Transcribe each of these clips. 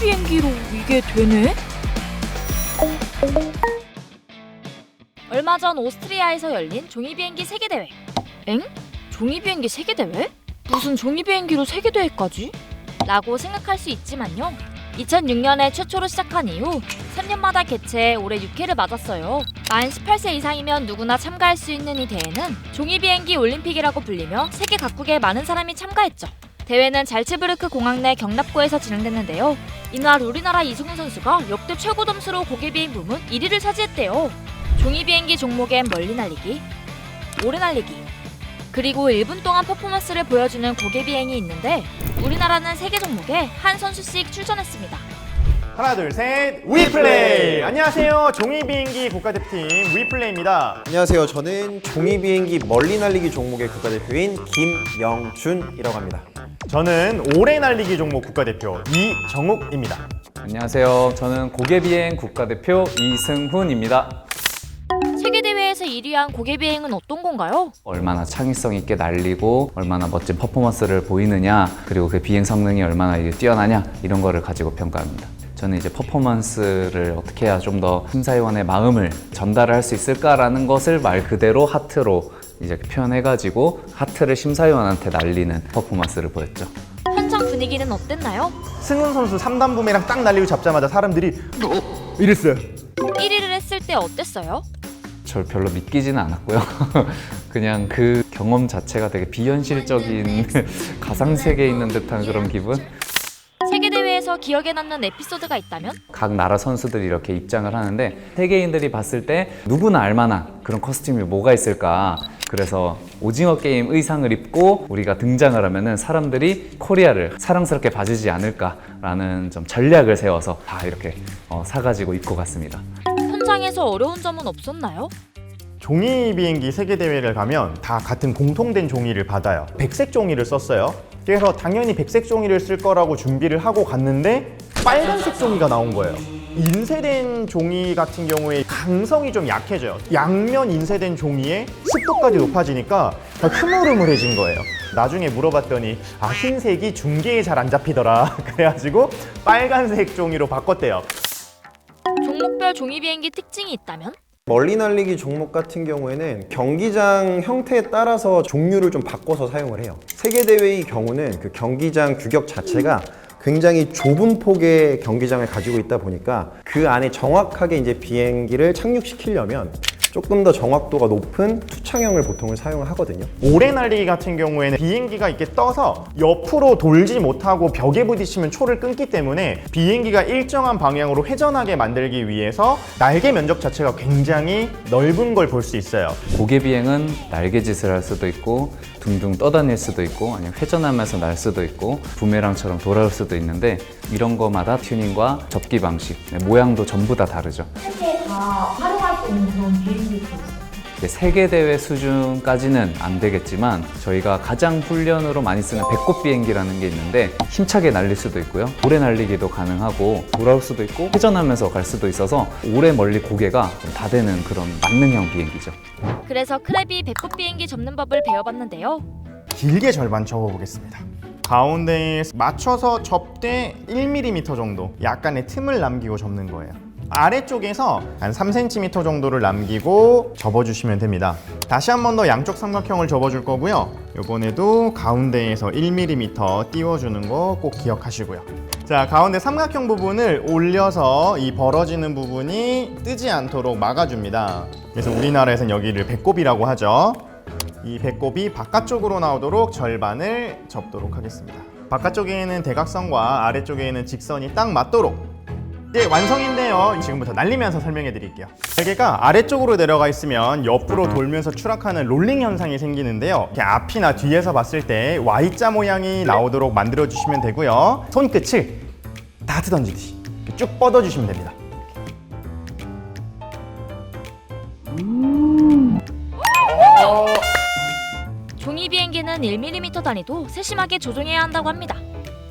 비행기로 이게 되네? 얼마 전 오스트리아에서 열린 종이 비행기 세계 대회. 엥? 종이 비행기 세계 대회? 무슨 종이 비행기로 세계 대회까지? 라고 생각할 수 있지만요. 2006년에 최초로 시작한 이후 3년마다 개최해 올해 6회를 맞았어요. 만 18세 이상이면 누구나 참가할 수 있는 이 대회는 종이 비행기 올림픽이라고 불리며 세계 각국의 많은 사람이 참가했죠. 대회는 잘츠부르크 공항 내 경납고에서 진행됐는데요. 이날 우리나라 이승훈 선수가 역대 최고 점수로 고개 비행 부문 1위를 차지했대요. 종이 비행기 종목엔 멀리 날리기, 오래 날리기, 그리고 1분 동안 퍼포먼스를 보여주는 고개 비행이 있는데 우리나라는 3개 종목에 한 선수씩 출전했습니다. 하나 둘셋 위플레이 안녕하세요 종이 비행기 국가대표팀 위플레이입니다 안녕하세요. 저는 종이 비행기 멀리 날리기 종목의 국가대표인 김영준이라고 합니다. 저는 오래 날리기 종목 국가대표 이정욱입니다 안녕하세요. 저는 고개비행 국가대표 이승훈입니다. 세계대회에서 1위한 고개비행은 어떤 건가요? 얼마나 창의성 있게 날리고 얼마나 멋진 퍼포먼스를 보이느냐 그리고 그 비행 성능이 얼마나 이게 뛰어나냐 이런 거를 가지고 평가합니다. 저는 이제 퍼포먼스를 어떻게 해야 좀 더 심사위원의 마음을 전달을 할수 있을까라는 것을 말 그대로 하트로 이제 표현해가지고 하트를 심사위원한테 날리는 퍼포먼스를 보였죠. 현장 분위기는 어땠나요? 승훈 선수 3단 부메랑 딱 날리고 잡자마자 사람들이 어? 이랬어요 1위를 했을 때 어땠어요? 절 별로 믿기지는 않았고요. 그냥 그 경험 자체가 되게 비현실적인 가상 세계에 있는 듯한 그런 기분. 기억에 남는 에피소드가 있다면? 각 나라 선수들이 이렇게 입장을 하는데 세계인들이 봤을 때 누구나 알만한 그런 커스튬이 뭐가 있을까. 그래서 오징어 게임 의상을 입고 우리가 등장을 하면은 사람들이 코리아를 사랑스럽게 봐주지 않을까라는 좀 전략을 세워서 다 이렇게 어, 사가지고 입고 갔습니다. 현장에서 어려운 점은 없었나요? 종이 비행기 세계 대회를 가면 다 같은 공통된 종이를 받아요. 백색 종이를 썼어요. 그래서 당연히 백색 종이를 쓸 거라고 준비를 하고 갔는데 빨간색 종이가 나온 거예요. 인쇄된 종이 같은 경우에 강성이 좀 약해져요. 양면 인쇄된 종이에 습도까지 높아지니까 더 흐물흐물해진 거예요. 나중에 물어봤더니 아 흰색이 중계에 잘 안 잡히더라. 그래가지고 빨간색 종이로 바꿨대요. 종목별 종이 비행기 특징이 있다면? 멀리 날리기 종목 같은 경우에는 경기장 형태에 따라서 종류를 좀 바꿔서 사용을 해요. 세계대회의 경우는 그 경기장 규격 자체가 굉장히 좁은 폭의 경기장을 가지고 있다 보니까 그 안에 정확하게 이제 비행기를 착륙시키려면 조금 더 정확도가 높은 투창형을 보통을 사용을 하거든요. 오래 날리기 같은 경우에는 비행기가 이렇게 떠서 옆으로 돌지 못하고 벽에 부딪히면 초를 끊기 때문에 비행기가 일정한 방향으로 회전하게 만들기 위해서 날개 면적 자체가 굉장히 넓은 걸 볼 수 있어요. 고개 비행은 날개짓을 할 수도 있고 둥둥 떠다닐 수도 있고 아니면 회전하면서 날 수도 있고 부메랑처럼 돌아올 수도 있는데 이런 거마다 튜닝과 접기 방식, 네, 모양도 전부 다 다르죠. 쉽게 다 있는 그런 비행기가 있어요. 이제 세계 대회 수준까지는 안 되겠지만 저희가 가장 훈련으로 많이 쓰는 배꼽 비행기라는 게 있는데 힘차게 날릴 수도 있고요. 오래 날리기도 가능하고 돌아올 수도 있고 회전하면서 갈 수도 있어서 오래 멀리 고개가 좀다 되는 그런 만능형 비행기죠. 그래서 크랩이 배꼽 비행기 접는 법을 배워봤는데요. 길게 절반 접어보겠습니다. 가운데에 맞춰서 접대 1mm 정도 약간의 틈을 남기고 접는 거예요. 아래쪽에서 한 3cm 정도를 남기고 접어주시면 됩니다. 다시 한 번 더 양쪽 삼각형을 접어줄 거고요. 이번에도 가운데에서 1mm 띄워주는 거 꼭 기억하시고요. 자, 가운데 삼각형 부분을 올려서 이 벌어지는 부분이 뜨지 않도록 막아줍니다. 그래서 우리나라에서는 여기를 배꼽이라고 하죠. 이 배꼽이 바깥쪽으로 나오도록 절반을 접도록 하겠습니다. 바깥쪽에는 대각선과 아래쪽에는 직선이 딱 맞도록 네, 완성인데요. 지금부터 날리면서 설명해 드릴게요. 날개가 아래쪽으로 내려가 있으면 옆으로 돌면서 추락하는 롤링 현상이 생기는데요. 이렇게 앞이나 뒤에서 봤을 때 Y자 모양이 나오도록 만들어 주시면 되고요. 손끝을 다트 던지듯이 쭉 뻗어 주시면 됩니다. 종이 비행기는 1mm 단위도 세심하게 조종해야 한다고 합니다.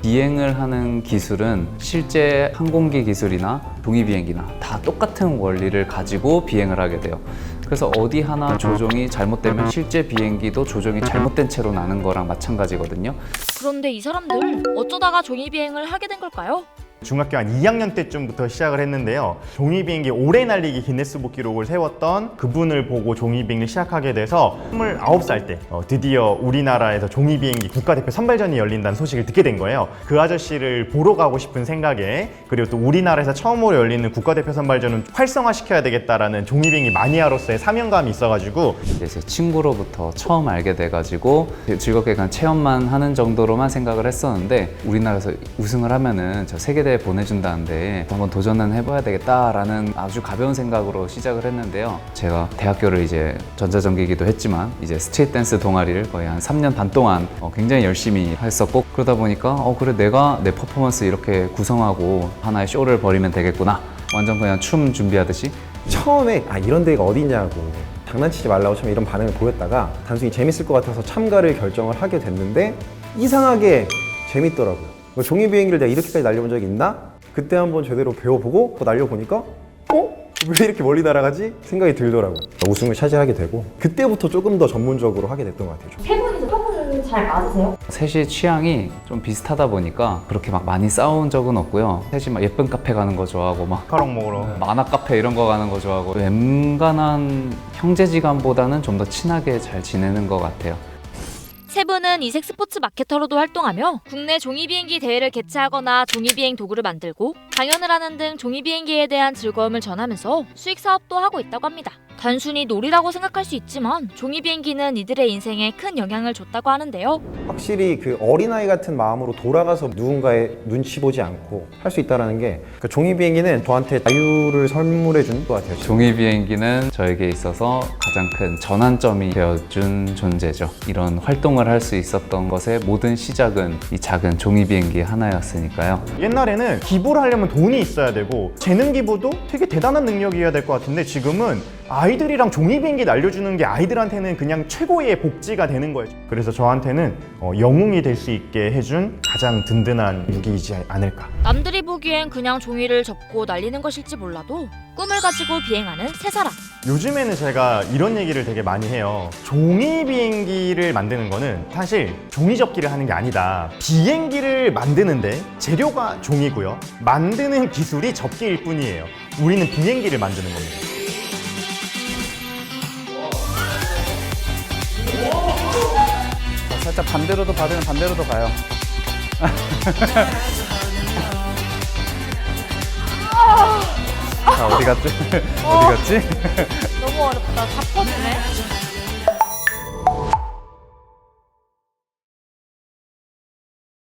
비행을 하는 기술은 실제 항공기 기술이나 종이 비행기나 다 똑같은 원리를 가지고 비행을 하게 돼요. 그래서 어디 하나 조종이 잘못되면 실제 비행기도 조종이 잘못된 채로 나는 거랑 마찬가지거든요. 그런데 이 사람들 어쩌다가 종이 비행을 하게 된 걸까요? 중학교 한 2학년 때쯤부터 시작을 했는데요. 종이 비행기 오래 날리기 기네스북 기록을 세웠던 그분을 보고 종이 비행기를 시작하게 돼서 29살 때 어, 드디어 우리나라에서 종이 비행기 국가대표 선발전이 열린다는 소식을 듣게 된 거예요. 그 아저씨를 보러 가고 싶은 생각에 그리고 또 우리나라에서 처음으로 열리는 국가대표 선발전은 활성화시켜야 되겠다라는 종이 비행기 마니아로서의 사명감이 있어가지고 제 친구로부터 처음 알게 돼가지고 즐겁게 그냥 체험만 하는 정도로만 생각을 했었는데 우리나라에서 우승을 하면은 저 세계대 회 보내준다는데 한번 도전은 해봐야 되겠다라는 아주 가벼운 생각으로 시작을 했는데요. 제가 대학교를 이제 전자전기기도 했지만 이제 스트릿 댄스 동아리를 거의 한 3년 반 동안 어, 굉장히 열심히 했었고 그러다 보니까 어 그래 내가 내 퍼포먼스 이렇게 구성하고 하나의 쇼를 벌이면 되겠구나. 완전 그냥 춤 준비하듯이 처음에 아 이런 데가 어디냐고 장난치지 말라고 참 이런 반응을 보였다가 단순히 재밌을 것 같아서 참가를 결정을 하게 됐는데 이상하게 재밌더라고요. 뭐 종이 비행기를 내가 이렇게까지 날려본 적이 있나? 그때 한번 제대로 배워보고 또 날려보니까 어? 왜 이렇게 멀리 날아가지? 생각이 들더라고요. 우승을 차지하게 되고 그때부터 조금 더 전문적으로 하게 됐던 것 같아요. 세 분이서 조금 잘 맞으세요? 셋이 취향이 좀 비슷하다 보니까 그렇게 막 많이 싸운 적은 없고요. 셋이 막 예쁜 카페 가는 거 좋아하고 막 카롱 먹으러 만화 카페 이런 거 가는 거 좋아하고 웬간한 형제지간보다는 좀 더 친하게 잘 지내는 것 같아요. 세 분은 이색 스포츠 마케터로도 활동하며 국내 종이 비행기 대회를 개최하거나 종이 비행 도구를 만들고 강연을 하는 등 종이 비행기에 대한 즐거움을 전하면서 수익 사업도 하고 있다고 합니다. 단순히 놀이라고 생각할 수 있지만 종이 비행기는 이들의 인생에 큰 영향을 줬다고 하는데요. 확실히 그 어린아이 같은 마음으로 돌아가서 누군가의 눈치 보지 않고 할 수 있다는 게그 종이 비행기는 저한테 자유를 선물해 준 것 같아요. 종이 비행기는 저에게 있어서 가장 큰 전환점이 되어준 존재죠. 이런 활동을 할 수 있었던 것의 모든 시작은 이 작은 종이 비행기 하나였으니까요. 옛날에는 기부를 하려면 돈이 있어야 되고 재능 기부도 되게 대단한 능력이어야 될 것 같은데 지금은 아이들이랑 종이 비행기 날려주는 게 아이들한테는 그냥 최고의 복지가 되는 거예요. 그래서 저한테는 어, 영웅이 될 수 있게 해준 가장 든든한 무기이지 않을까. 남들이 보기엔 그냥 종이를 접고 날리는 것일지 몰라도 꿈을 가지고 비행하는 세 사람. 요즘에는 제가 이런 얘기를 되게 많이 해요. 종이 비행기를 만드는 거는 사실 종이 접기를 하는 게 아니다. 비행기를 만드는데 재료가 종이고요. 만드는 기술이 접기일 뿐이에요. 우리는 비행기를 만드는 겁니다. 살짝 반대로도 받으면 반대로도 가요. 자, 어디 갔지? 어디 갔지? 너무 어렵다. 다 퍼지네.